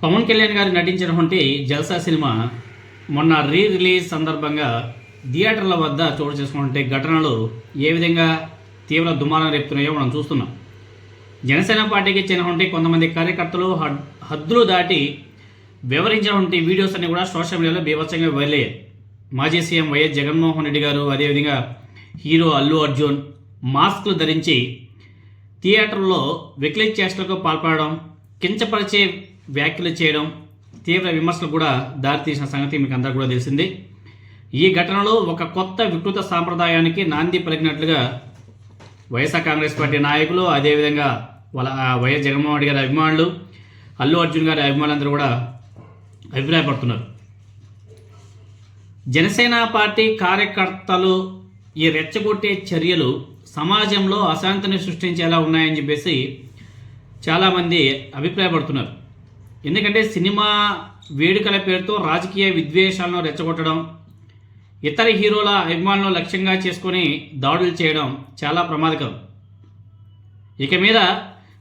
పవన్ కళ్యాణ్ గారు నటించినటువంటి జల్సా సినిమా మొన్న రీ రిలీజ్ సందర్భంగా థియేటర్ల వద్ద చోటు చేసుకున్నటువంటి ఘటనలు ఏ విధంగా తీవ్ర దుమారం రేపుతున్నాయో మనం చూస్తున్నాం. జనసేన పార్టీకి చెందినటువంటి కొంతమంది కార్యకర్తలు హద్- హద్దులు దాటి వివరించినటువంటి వీడియోస్ అన్ని కూడా సోషల్ మీడియాలో బీభత్సంగా వైరల్ మాజీ సీఎం వైఎస్ జగన్మోహన్ రెడ్డి గారు అదేవిధంగా హీరో అల్లు అర్జున్ మాస్కులు ధరించి థియేటర్లో వెకిలి చేష్టలకు పాల్పడడం కించపరిచే వ్యాఖ్యలు చేయడం తీవ్ర విమర్శలు కూడా దారితీసిన సంగతి మీకు అందరూ కూడా తెలిసింది. ఈ ఘటనలో ఒక కొత్త వికృత సాంప్రదాయానికి నాంది పలికినట్లుగా వైఎస్ఆర్ కాంగ్రెస్ పార్టీ నాయకులు అదేవిధంగా వాళ్ళ వైఎస్ జగన్మోహన్ రెడ్డి గారి అభిమానులు అల్లు అర్జున్ గారి అభిమానులందరూ కూడా అభిప్రాయపడుతున్నారు. జనసేన పార్టీ కార్యకర్తలు ఈ రెచ్చగొట్టే చర్యలు సమాజంలో అశాంతిని సృష్టించేలా ఉన్నాయని చెప్పేసి చాలామంది అభిప్రాయపడుతున్నారు. ఎందుకంటే సినిమా వేడుకల పేరుతో రాజకీయ విద్వేషాలను రెచ్చగొట్టడం ఇతర హీరోల అభిమానులను లక్ష్యంగా చేసుకొని దాడులు చేయడం చాలా ప్రమాదకరం. ఇక మీద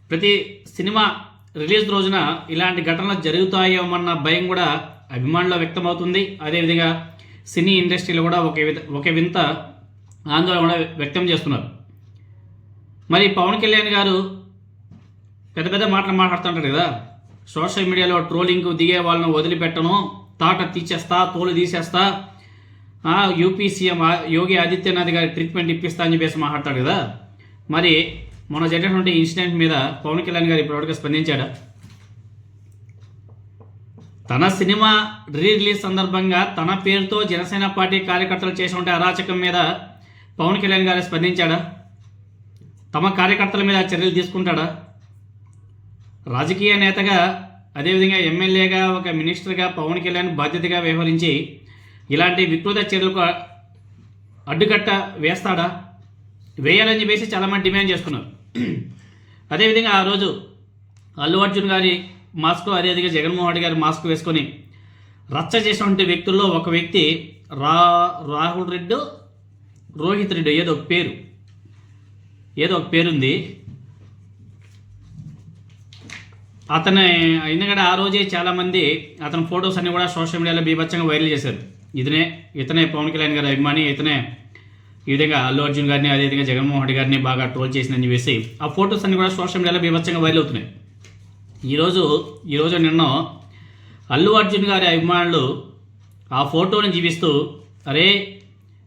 ప్రతి సినిమా రిలీజ్ రోజున ఇలాంటి ఘటనలు జరుగుతాయేమన్న భయం కూడా అభిమానుల్లో వ్యక్తమవుతుంది. అదేవిధంగా సినీ ఇండస్ట్రీలో కూడా ఒక ఒక వింత ఆందోళన కూడా వ్యక్తం చేస్తున్నారు. మరి పవన్ కళ్యాణ్ గారు పెద్ద పెద్ద మాటలు మాట్లాడుతుంటారు కదా? సోషల్ మీడియాలో ట్రోలింగ్కు దిగే వాళ్ళను వదిలిపెట్టను తాట తీసేస్తా తోలు తీసేస్తా. యూపీ సీఎం యోగి ఆదిత్యనాథ్ గారి ట్రీట్మెంట్ ఇప్పిస్తా అని చెప్పేసి మాట్లాడతాడు కదా. మరి మొన్న జరిగినటువంటి ఇన్సిడెంట్ మీద పవన్ కళ్యాణ్ గారు ఇప్పటివరకు స్పందించాడా? తన సినిమా రీ రిలీజ్ సందర్భంగా తన పేరుతో జనసేన పార్టీ కార్యకర్తలు చేసినటువంటి అరాచకం మీద పవన్ కళ్యాణ్ గారు స్పందించాడా? తమ కార్యకర్తల మీద చర్యలు తీసుకుంటాడా? రాజకీయ నేతగా అదేవిధంగా ఎమ్మెల్యేగా ఒక మినిస్టర్గా పవన్ కళ్యాణ్ బాధ్యతగా వ్యవహరించి ఇలాంటి వికృత చర్యలకు అడ్డుకట్ట వేస్తాడా? వేయాలని చెప్పేసి చాలామంది డిమాండ్ చేస్తున్నారు. అదేవిధంగా ఆ రోజు అల్లు అర్జున్ గారి మాస్క్ అదేవిధంగా జగన్మోహన్ రెడ్డి గారి మాస్క్ వేసుకొని రచ్చ చేసినటువంటి వ్యక్తుల్లో ఒక వ్యక్తి రా రాహుల్ రెడ్డి రోహిత్ రెడ్డి ఏదో ఒక పేరు ఏదో ఒక పేరుంది. అతని ఎందుకంటే ఆ రోజే చాలామంది అతని ఫొటోస్ అన్నీ కూడా సోషల్ మీడియాలో బీభత్సంగా వైరల్ చేశారు. ఇతనే ఇతనే పవన్ కళ్యాణ్ గారి అభిమాని ఇతనే ఈ విధంగా అల్లు అర్జున్ గారిని అదేవిధంగా జగన్మోహన్ రెడ్డి గారిని బాగా ట్రోల్ చేసిందని చెప్పేసి ఆ ఫొటోస్ అన్ని కూడా సోషల్ మీడియాలో బీభత్సంగా వైరల్ అవుతున్నాయి. ఈరోజు ఈరోజు నిన్న అల్లు అర్జున్ గారి అభిమానులు ఆ ఫోటోని జీవిస్తూ అరే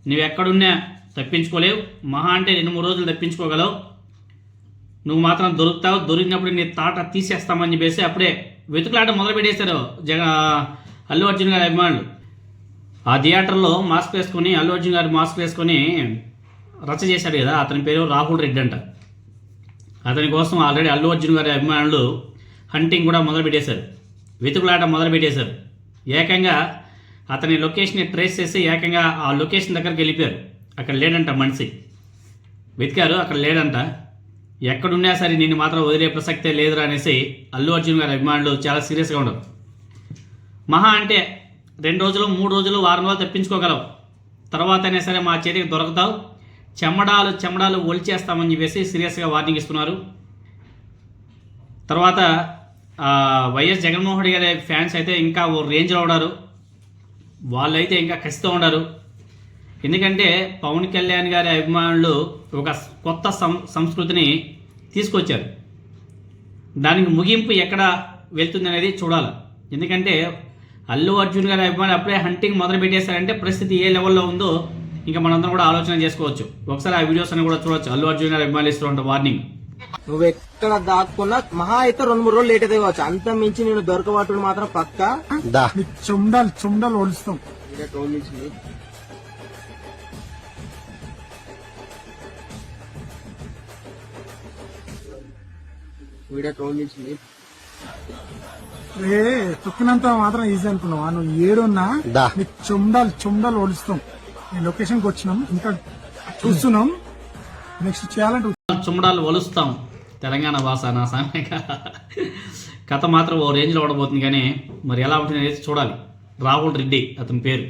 నువ్వు ఎక్కడున్నా తప్పించుకోలేవు మహా అంటే రెండు మూడు రోజులు తప్పించుకోగలవు నువ్వు మాత్రం దొరుకుతావు దొరికినప్పుడు నీ తాట తీసేస్తామని చెప్పేసి అప్పుడే వెతుకులాట మొదలు పెట్టేశారు జగ అల్లు అర్జున్ గారి అభిమానులు. ఆ థియేటర్లో మాస్క్ వేసుకొని అల్లు అర్జున్ గారు మాస్క్ వేసుకొని రచ్చ చేశాడు కదా అతని పేరు రాహుల్ రెడ్డి అంట. అతని కోసం ఆల్రెడీ అల్లు అర్జున్ గారి అభిమానులు హంటింగ్ కూడా మొదలు పెట్టేశారు. వెతుకులాట మొదలు పెట్టేశారు. ఏకంగా అతని లొకేషన్ని ట్రేస్ చేసి ఏకంగా ఆ లొకేషన్ దగ్గరికి వెళ్ళిపోయారు. అక్కడ లేడంట మనిషి. వెతికారు అక్కడ లేడంట. ఎక్కడున్నా సరే నిన్ను మాత్రం వదిలే ప్రసక్తే లేదురా అనేసి అల్లు అర్జున్ గారి అభిమానులు చాలా సీరియస్గా ఉండరు. మహా అంటే రెండు రోజులు మూడు రోజులు వారం రోజులు తప్పించుకోగలవు. తర్వాత అయినా సరే మా చేతికి దొరకతావు. చెమ్మడాలు చెమ్మడాలు ఒలిచేస్తామని చెప్పేసి సీరియస్గా వార్నింగ్ ఇస్తున్నారు. తర్వాత వైఎస్ జగన్మోహన్ రెడ్డి గారి ఫ్యాన్స్ అయితే ఇంకా ఓ రేంజ్లో ఉన్నారు. వాళ్ళైతే ఇంకా ఖచ్చితంగా ఉన్నారు ఎందుకంటే పవన్ కళ్యాణ్ గారి అభిమానులు ఒక కొత్త సం సంస్కృతిని తీసుకొచ్చారు. దానికి ముగింపు ఎక్కడ వెళ్తుంది అనేది చూడాలి. ఎందుకంటే అల్లు అర్జున్ గారి అభిమానులు అప్పుడే హంటింగ్ మొదలు పెట్టేశారంటే పరిస్థితి ఏ లెవెల్లో ఉందో ఇంకా మనందరం కూడా ఆలోచన చేసుకోవచ్చు. ఒకసారి ఆ వీడియోస్ అని కూడా చూడొచ్చు. అల్లు అర్జున్ గారి అభిమానులు ఇస్తున్న వార్నింగ్. నువ్వు ఎక్కడ దాక్కున్నా మహా అయితే రెండు మూడు రోజులు లేట్ అయితే కావచ్చు. అంత మించి నేను దొరకబట్టుడు మాత్రం పక్క? చుండాలు చుండాలు ఒలుస్తాం. ట్రోల్ నుంచి ఏ తొక్కినంత మాత్రం ఈజీ అనుకున్నావా? నువ్వు ఏడున్నా. నీకు చుండాలు చుండాలు ఒలుస్తాం. ఈ లొకేషన్కి వచ్చినాం ఇంకా చూస్తున్నాం. నెక్స్ట్ చేయాలంటే చుమ్మడాలు వలుస్తాం తెలంగాణ భాష నా సామెక కథ మాత్రం ఓ రేంజ్లో ఉండబోతుంది కానీ మరి ఎలా ఉంటుంది అనేది చూడాలి. రాహుల్ రెడ్డి అతని పేరు.